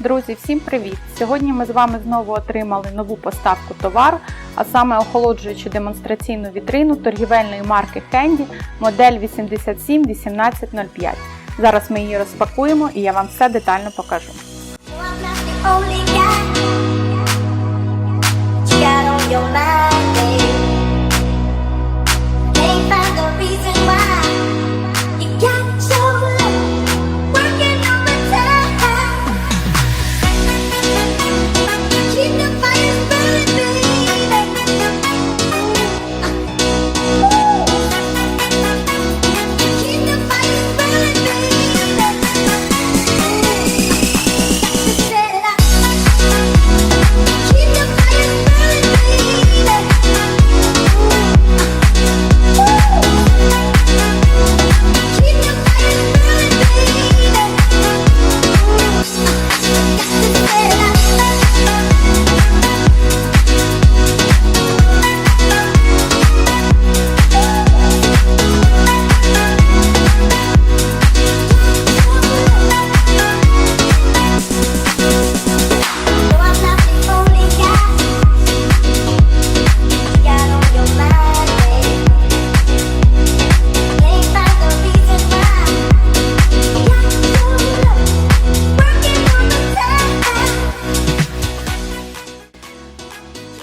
Друзі, всім привіт! Сьогодні ми з вами знову отримали нову поставку товару, а саме охолоджуючу демонстраційну вітрину торгівельної марки Хенді модель 871805. Зараз ми її розпакуємо і я вам все детально покажу.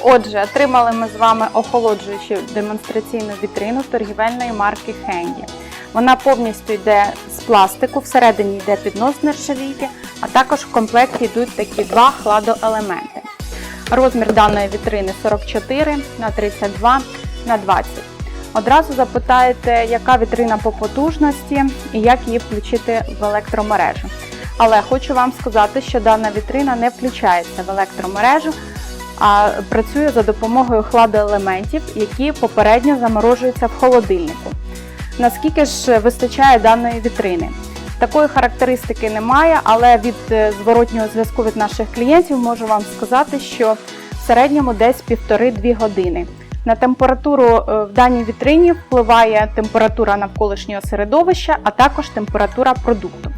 Отже, отримали ми з вами охолоджуючу демонстраційну вітрину торгівельної марки Хенді. Вона повністю йде з пластику, всередині йде піднос нержавійки, а також в комплекті йдуть такі два хладоелементи. Розмір даної вітрини 44 на 32 на 20. Одразу запитаєте, яка вітрина по потужності і як її включити в електромережу. Але хочу вам сказати, що дана вітрина не включається в електромережу, а працює за допомогою хладоелементів, які попередньо заморожуються в холодильнику. Наскільки ж вистачає даної вітрини? Такої характеристики немає, але від е, зворотнього зв'язку від наших клієнтів можу вам сказати, що в середньому десь 1,5-2 години. На температуру е, в даній вітрині впливає температура навколишнього середовища, а також температура продукту.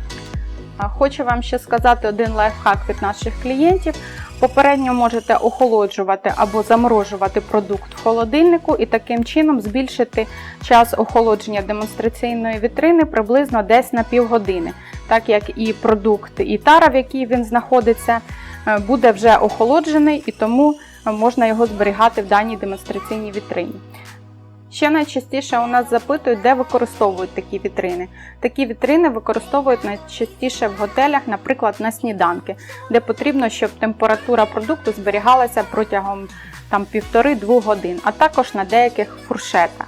Хочу вам ще сказати один лайфхак від наших клієнтів. Попередньо можете охолоджувати або заморожувати продукт в холодильнику і таким чином збільшити час охолодження демонстраційної вітрини приблизно десь на півгодини, так як і продукт, і тара, в якій він знаходиться, е, буде вже охолоджений і тому е, можна його зберігати в даній демонстраційній вітрині. Ще найчастіше у нас запитують, де використовують такі вітрини. Такі вітрини використовують найчастіше в готелях, наприклад, на сніданки, де потрібно, щоб температура продукту зберігалася протягом там, 1,5-2 годин, а також на деяких фуршетах.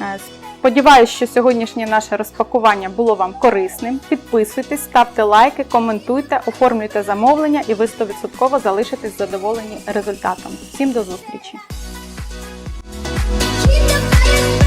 Е, Сподіваюсь, що сьогоднішнє наше розпакування було вам корисним. Підписуйтесь, ставте лайки, коментуйте, оформлюйте замовлення і ви 100% залишитесь задоволені результатом. Всім до зустрічі! thank you